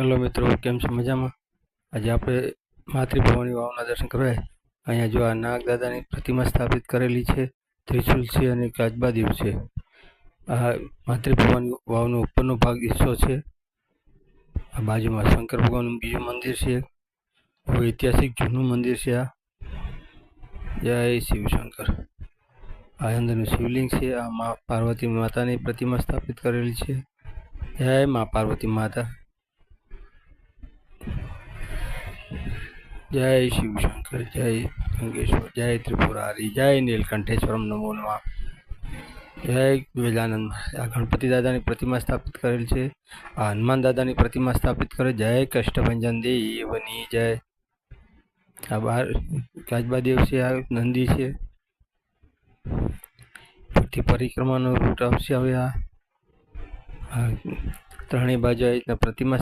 Hello મિત્રો, કેમ છો? મજામાં? આજે આપણે માતૃભવાની વાવના દર્શન કરવા અહીંયા જો આ નાગ દાદાની પ્રતિમા સ્થાપિત કરેલી છે, ત્રિશુલ છે અને કાચબા દેવ છે. આ માતૃભવાની વાવનો ઉપરનો ભાગ હિસ્સો છે. આ બાજુમાં શંકર ભગવાનનું બીજું મંદિર છે. બહુ ઐતિહાસિક જૂનું મંદિર છે આ. જય શિવશંકર આ અંદરનું શિવલિંગ છે. આ મા પાર્વતી માતાની પ્રતિમા સ્થાપિત કરેલી છે. જય મા પાર્વતી માતા. જય શિવશંકર જય ગંગેશ્વર, જય ત્રિપુરારી, જય નીલકંઠેશ્વરમ નમો નમઃ. જય ગજાનંદ આ ગણપતિ દાદાની પ્રતિમા સ્થાપિત કરેલ છે. આ હનુમાન દાદાની પ્રતિમા સ્થાપિત કરે. જય કષ્ટભંજન દેવની જય. આ બાર કાચબા દેવ છે આ નંદી છે. પછી પરિક્રમાનો રૂટ આવશે હવે આ. આ ત્રણેય બાજુ આવી રીતના પ્રતિમા